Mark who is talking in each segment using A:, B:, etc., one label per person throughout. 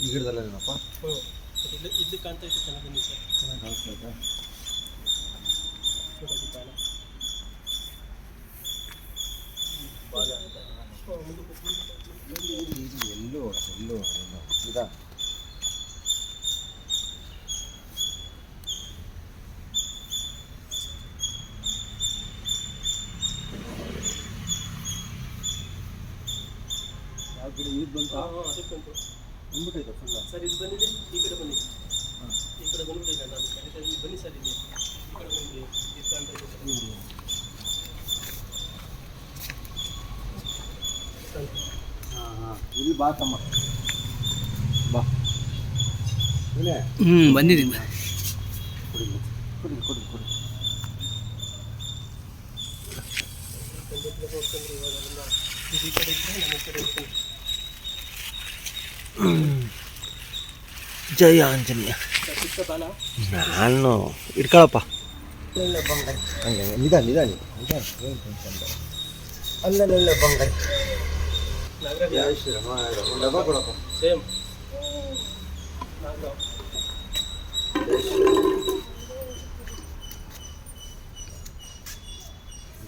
A: ಈ ಗಿಡದಲ್ಲೇನಪ್ಪ
B: ಹ್ಞೂ ಇಲ್ಲಿ ಇಲ್ಲಿ ಕಾಣ್ತಾ ಇತ್ತು ಚೆನ್ನಾಗಿ ಬನ್ನಿ ಸರ್.
A: ಚೆನ್ನಾಗಿ ಕಾಣಿಸ್ತಾ
B: ನೋಡೋದು
A: ಎಲ್ಲೋ ಎಲ್ಲೂ ಎಲ್ಲೂ ಇದಾ ಯಾವ ಗಿಡ ಈಗ ಬಂತು.
B: ಅದಕ್ಕೆ
A: ಬಂದ್ಬಿಟ್ಟೈತೆ ಫುಲ್ಲ
B: ಸರ್ ಇದು ಬಂದಿದೆ. ಈ ಕಡೆ ಬನ್ನಿ. ಈ ಕಡೆ ಬಂದ್ಬಿಟ್ಟಿದೆ. ನಾನು ಕರೀತಾ ಬನ್ನಿ ಸರ್ ಇಲ್ಲಿ. ಈ ಕಡೆ ಬನ್ನಿ ಇದು ಕಾಣ್ತಾ ಇದೆ.
A: ಹಾಂ ಹಾಂ. ಇಲ್ಲಿ ಬಾ ತಮ್ಮ. ಬಾ. ಇಲ್ಲೇ?
C: ಹ್ಞೂ ಬಂದಿದ್ದೀನಿ.
A: ಕೊಡಿ ಕೊಡಿ ಕೊಡಿ ಕೊಡಿ
B: ಇದು ಈ ಕಡೆ ಇದ್ದರೆ ನಮ್ಮ ಕಡೆ ಇರ್ತೀನಿ
C: ಜಯ ಆಂಜನೇಯ. ನಾನು ಇಟ್ಕೊಳಪ್ಪ.
A: ಅಲ್ಲೆಲ್ಲ ಬಂಗಾರಿ ಹಂಗೆ ನಿಧಾನ ನಿಧಾನ ನಿಧಾನ. ಏನು ಟೆನ್ಷನ್ ಬೇಡ ಅಲ್ಲೆಲ್ಲ ಬಂಗಾರಿ.
B: ಸೇಮ್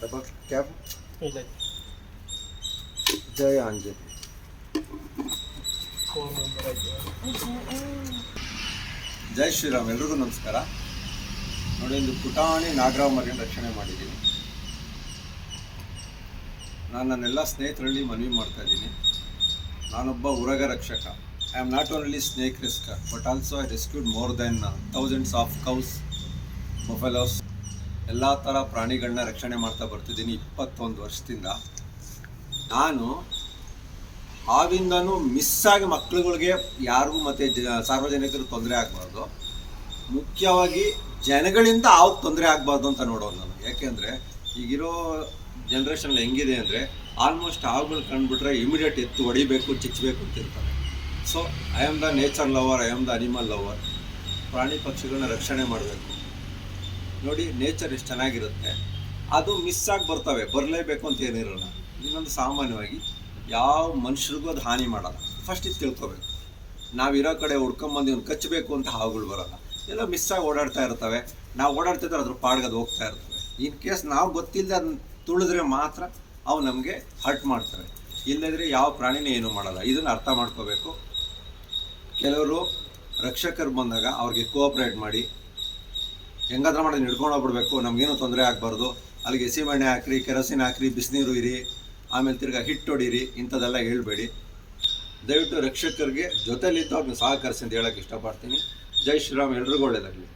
A: ಡಬ್ಬ ಕ್ಯಾಬ್
B: ಇಲ್ಲ.
A: ಜಯ ಆಂಜನೇಯ. ಜೈ ಶ್ರೀರಾಮ್, ಎಲ್ರಿಗೂ ನಮಸ್ಕಾರ. ನೋಡಿ ಒಂದು ಪುಟಾಣಿ ನಾಗರಾವ್ ಮರಿಯನ್ನು ರಕ್ಷಣೆ ಮಾಡಿದ್ದೀನಿ. ನಾನು ನನ್ನೆಲ್ಲ ಸ್ನೇಹಿತರಲ್ಲಿ ಮನವಿ ಮಾಡ್ತಾ ಇದ್ದೀನಿ. ನಾನೊಬ್ಬ ಉರಗ ರಕ್ಷಕ. I am not only snake rescuer but also I rescued more than thousands of cows buffaloes ಎಲ್ಲ ಥರ ಪ್ರಾಣಿಗಳನ್ನ ರಕ್ಷಣೆ ಮಾಡ್ತಾ ಬರ್ತಿದ್ದೀನಿ ಇಪ್ಪತ್ತೊಂದು ವರ್ಷದಿಂದ. ನಾನು ಹಾವಿಂದನೂ ಮಿಸ್ ಆಗಿ ಮಕ್ಕಳುಗಳಿಗೆ ಯಾರಿಗೂ ಮತ್ತು ಸಾರ್ವಜನಿಕರು ತೊಂದರೆ ಆಗಬಾರ್ದು. ಮುಖ್ಯವಾಗಿ ಜನಗಳಿಂದ ಹಾವು ತೊಂದರೆ ಆಗಬಾರ್ದು ಅಂತ ನೋಡೋದು ನಾನು. ಯಾಕೆಂದರೆ ಈಗಿರೋ ಜನ್ರೇಷನ್ ಹೆಂಗಿದೆ ಅಂದರೆ ಆಲ್ಮೋಸ್ಟ್ ಹಾವುಗಳು ಕಂಡುಬಿಟ್ರೆ ಇಮಿಡಿಯೇಟ್ ಎತ್ತು ಹೊಡಿಬೇಕು ಚಿಚ್ಚಬೇಕು ಅಂತ ಇರ್ತಾರೆ. So I am the nature lover I am the animal lover ಪ್ರಾಣಿ ಪಕ್ಷಿಗಳನ್ನ ರಕ್ಷಣೆ ಮಾಡಬೇಕು. ನೋಡಿ ನೇಚರ್ ಎಷ್ಟು ಚೆನ್ನಾಗಿರುತ್ತೆ. ಅದು ಮಿಸ್ ಆಗಿ ಬರ್ತವೆ, ಬರಲೇಬೇಕು ಅಂತ ಏನಿರೋಣ ಇನ್ನೊಂದು ಸಾಮಾನ್ಯವಾಗಿ ಯಾವ ಮನುಷ್ಯರಿಗೂ ಅದು ಹಾನಿ ಮಾಡಲ್ಲ. ಫಸ್ಟ್ ಇದು ತಿಳ್ಕೊಬೇಕು. ನಾವಿರೋ ಕಡೆ ಹುಡ್ಕೊಂಬಂದು ಇವ್ನು ಕಚ್ಚಬೇಕು ಅಂತ ಹಾವುಗಳು ಬರಲ್ಲ. ಎಲ್ಲ ಮಿಸ್ ಆಗಿ ಓಡಾಡ್ತಾ ಇರ್ತವೆ. ನಾವು ಓಡಾಡ್ತಿದ್ರೆ ಅದ್ರ ಪಾಡ್ಗದು ಹೋಗ್ತಾ ಇರ್ತವೆ. ಇನ್ ಕೇಸ್ ನಾವು ಗೊತ್ತಿಲ್ಲದೆ ಅದನ್ನ ತುಳಿದ್ರೆ ಮಾತ್ರ ಅವು ನಮಗೆ ಹರ್ಟ್ ಮಾಡ್ತವೆ. ಇಲ್ಲದ್ರೆ ಯಾವ ಪ್ರಾಣಿನೇ ಏನು ಮಾಡಲ್ಲ. ಇದನ್ನು ಅರ್ಥ ಮಾಡ್ಕೋಬೇಕು. ಕೆಲವರು ರಕ್ಷಕರು ಬಂದಾಗ ಅವ್ರಿಗೆ ಕೋಆಪ್ರೇಟ್ ಮಾಡಿ, ಹೆಂಗಾದ್ರೂ ಮಾಡಿ ಹಿಡ್ಕೊಂಡು ಹೋಗ್ಬಿಡ್ಬೇಕು. ನಮಗೇನು ತೊಂದರೆ ಆಗಬಾರ್ದು. ಅಲ್ಲಿಗೆ ಎಣ್ಣೆ ಹಾಕ್ರಿ, ಕೆರೋಸಿನ್ ಹಾಕ್ರಿ, ಬಿಸಿನೀರು ಇರಿ. ಆಮೇಲೆ ತಿರ್ಗಾ ಹಿಟ್ಟು ಹೊಡೀರಿ, ಇಂಥದ್ದೆಲ್ಲ ಹೇಳ್ಬೇಡಿ. ದಯವಿಟ್ಟು ರಕ್ಷಕರಿಗೆ ಜೊತೆಲಿದ್ದು ಅವ್ರನ್ನ ಸಹಕರಿಸಿ ಅಂತ ಹೇಳೋಕ್ಕೆ ಇಷ್ಟಪಡ್ತೀನಿ. ಜೈ ಶ್ರೀರಾಮ್, ಎಲ್ರಿಗೂ ಒಳ್ಳೇದಾಗಲಿ.